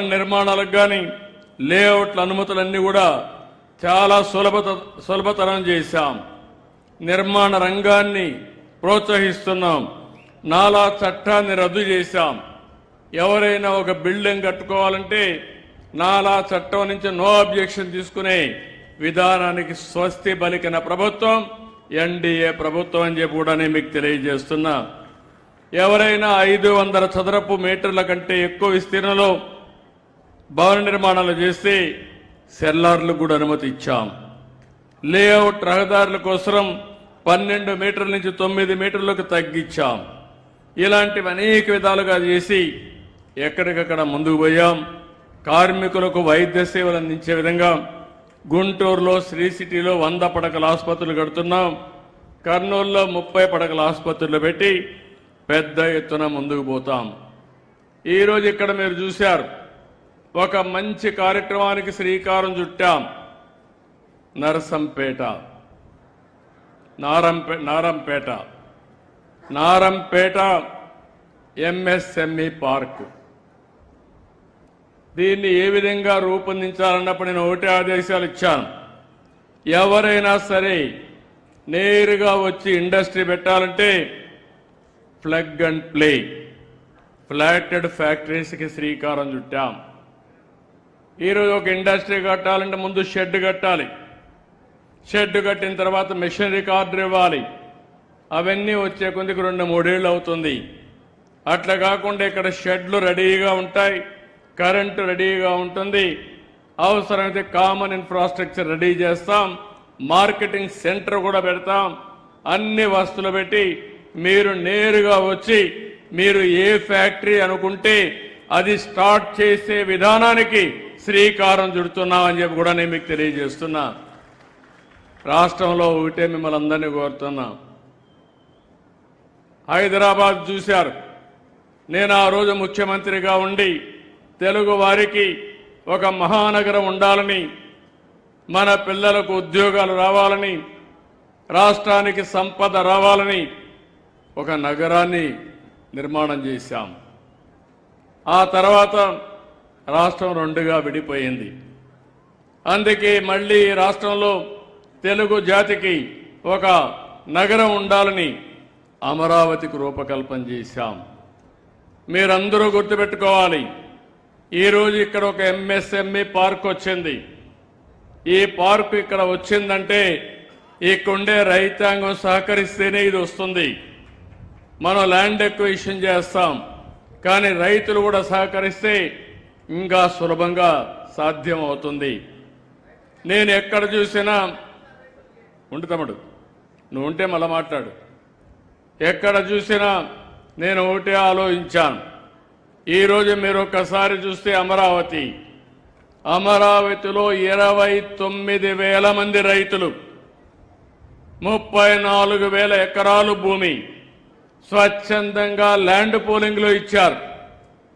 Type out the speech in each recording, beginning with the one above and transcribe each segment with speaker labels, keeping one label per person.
Speaker 1: నిర్మాణాలకు కానీ లేఅవుట్ల అనుమతులన్నీ కూడా చాలా సులభత సులభతరం చేశాం. నిర్మాణ రంగాన్ని ప్రోత్సహిస్తున్నాం. నాలా చట్టాన్ని రద్దు చేశాం. ఎవరైనా ఒక బిల్డింగ్ కట్టుకోవాలంటే నాలా చట్టం నుంచి నో అబ్జెక్షన్ తీసుకునే విధానానికి స్వస్తి పలికిన ప్రభుత్వం ఎన్డీఏ ప్రభుత్వం అని చెప్పి కూడా నేను మీకు తెలియజేస్తున్నా. ఎవరైనా ఐదు వందల చదరపు మీటర్ల కంటే ఎక్కువ విస్తీర్ణంలో భవన నిర్మాణాలు చేస్తే సెల్లార్లకు కూడా అనుమతి ఇచ్చాం. లేఅవుట్ రహదారుల కోసం పన్నెండు మీటర్ల నుంచి తొమ్మిది మీటర్లకు తగ్గించాం. ఇలాంటివి అనేక విధాలుగా చేసి ఎక్కడికక్కడ ముందుకు పోయాం. కార్మికులకు వైద్య సేవలు అందించే విధంగా గుంటూరులో శ్రీ సిటీలో వంద పడకల ఆసుపత్రులు కడుతున్నాం. కర్నూలులో ముప్పై పడకల ఆసుపత్రులు పెట్టి పెద్ద ఎత్తున ముందుకు పోతాం. ఈరోజు ఇక్కడ మీరు చూశారు ఒక మంచి కార్యక్రమానికి శ్రీకారం చుట్టాం. Narsampet. నారంపే Narampeta. Narampet MSME park. దీన్ని ఏ విధంగా రూపొందించాలన్నప్పుడు నేను ఒకటే ఆదేశాలు ఇచ్చాను. ఎవరైనా సరే నేరుగా వచ్చి ఇండస్ట్రీ పెట్టాలంటే ప్లగ్ అండ్ ప్లే ఫ్లాటెడ్ ఫ్యాక్టరీస్కి శ్రీకారం చుట్టాం. ఈరోజు ఒక ఇండస్ట్రీ కట్టాలంటే ముందు షెడ్ కట్టాలి. షెడ్ కట్టిన తర్వాత మెషినరీ కార్డు ఇవ్వాలి. అవన్నీ వచ్చే కొద్దికి రెండు మూడేళ్ళు అవుతుంది. అట్లా కాకుండా ఇక్కడ షెడ్లు రెడీగా ఉంటాయి. కరెంటు రెడీగా ఉంటుంది. అవసరమైతే కామన్ ఇన్ఫ్రాస్ట్రక్చర్ రెడీ చేస్తాం. మార్కెటింగ్ సెంటర్ కూడా పెడతాం. అన్ని వస్తువులు పెట్టి మీరు నేరుగా వచ్చి మీరు ఏ ఫ్యాక్టరీ అనుకుంటే అది స్టార్ట్ చేసే విధానానికి శ్రీకారం చుడుతున్నామని చెప్పి కూడా నేను మీకు తెలియజేస్తున్నా. రాష్ట్రంలో ఒకటే మిమ్మల్ని అందరినీ కోరుతున్నా. హైదరాబాద్ చూశారు. నేను ఆ రోజు ముఖ్యమంత్రిగా ఉండి తెలుగు వారికి ఒక మహానగరం ఉండాలని మన పిల్లలకు ఉద్యోగాలు రావాలని రాష్ట్రానికి సంపద రావాలని ఒక నగరాన్ని నిర్మాణం చేశాం. ఆ తర్వాత రాష్ట్రం రెండుగా విడిపోయింది. అందుకే మళ్ళీ రాష్ట్రంలో తెలుగు జాతికి ఒక నగరం ఉండాలని అమరావతికి రూపకల్పన చేశాం. మీరందరూ గుర్తుపెట్టుకోవాలి ఈరోజు ఇక్కడ ఒక ఎంఎస్ఎంఈ పార్క్ వచ్చింది. ఈ పార్క్ ఇక్కడ వచ్చిందంటే ఇక్కడుండే రైతాంగం సహకరిస్తేనే ఇది వస్తుంది. మనం ల్యాండ్ ఎక్విషన్ చేస్తాం కానీ రైతులు కూడా సహకరిస్తే ఇంకా సులభంగా సాధ్యం అవుతుంది నేను ఎక్కడ చూసినా ఉండు తమ్ముడు నువ్వు ఉంటే మళ్ళా మాట్లాడు. ఎక్కడ చూసినా నేను ఒకటే ఆలోచించాను. ఈరోజు మీరు ఒక్కసారి చూస్తే అమరావతి. అమరావతిలో ఇరవై తొమ్మిది వేల మంది రైతులు ముప్పై నాలుగు వేల ఎకరాలు భూమి స్వచ్ఛందంగా ల్యాండ్ పోలింగ్లో ఇచ్చారు.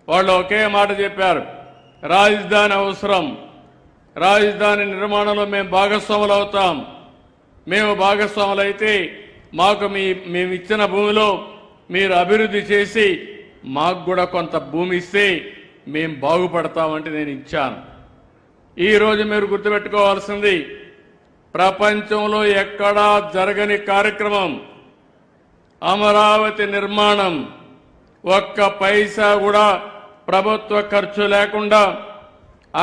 Speaker 1: వాళ్ళు ఒకే మాట చెప్పారు. రాజధాని అవసరం. రాజధాని నిర్మాణంలో మేము భాగస్వాములు అవుతాం. మేము భాగస్వాములు అయితే మాకు మీ మేము ఇచ్చిన భూమిలో మీరు అభివృద్ధి చేసి మాకు కూడా కొంత భూమి ఇస్తే మేము బాగుపడతామంటే నేను ఇచ్చాను. ఈరోజు మీరు గుర్తుపెట్టుకోవాల్సింది ప్రపంచంలో ఎక్కడా జరగని కార్యక్రమం అమరావతి నిర్మాణం. ఒక్క పైసా కూడా ప్రభుత్వ ఖర్చు లేకుండా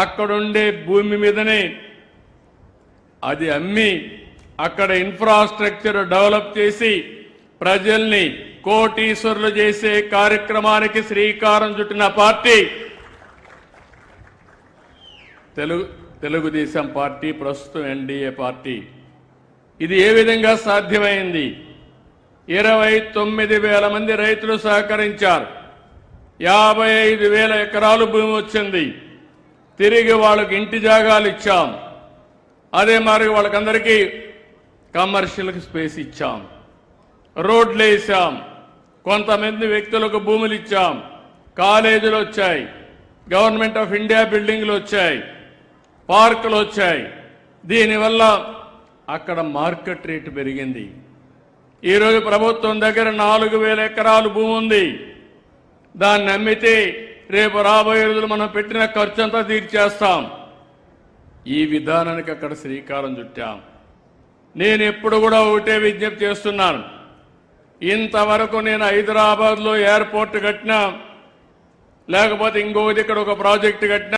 Speaker 1: అక్కడుండే భూమి మీదనే అది అమ్మి అక్కడ ఇన్ఫ్రాస్ట్రక్చర్ డెవలప్ చేసి ప్రజల్ని కోటీశ్వరులు చేసే కార్యక్రమానికి శ్రీకారం చుట్టిన పార్టీ తెలుగు తెలుగుదేశం పార్టీ ప్రస్తుతం ఎన్డీఏ పార్టీ. ఇది ఏ విధంగా సాధ్యమైంది? ఇరవై తొమ్మిది వేల మంది రైతులు సహకరించారు. యాభై ఐదు వేల ఎకరాలు భూమి వచ్చింది. తిరిగి వాళ్ళకి ఇంటి జాగాలు ఇచ్చాం. అదే మరి వాళ్ళకందరికీ కమర్షియల్కి స్పేస్ ఇచ్చాం. రోడ్లు వేసాం. కొంతమంది వ్యక్తులకు భూములు ఇచ్చాం. కాలేజీలు వచ్చాయి. గవర్నమెంట్ ఆఫ్ ఇండియా బిల్డింగ్లు వచ్చాయి. పార్కులు వచ్చాయి. దీనివల్ల అక్కడ మార్కెట్ రేటు పెరిగింది. ఈరోజు ప్రభుత్వం దగ్గర నాలుగు వేల ఎకరాలు భూమి ఉంది. దాన్ని నమ్మితే రేపు రాబోయే రోజులు మనం పెట్టిన ఖర్చు అంతా తీర్చేస్తాం. ఈ విధానానికి అక్కడ శ్రీకారం చుట్టాం. నేను ఎప్పుడు కూడా ఒకటే విజ్ఞప్తి చేస్తున్నాను. ఇంతవరకు నేను హైదరాబాద్లో ఎయిర్పోర్ట్ కట్టినా లేకపోతే ఇంకొకటి ఇక్కడ ఒక ప్రాజెక్టు కట్టినా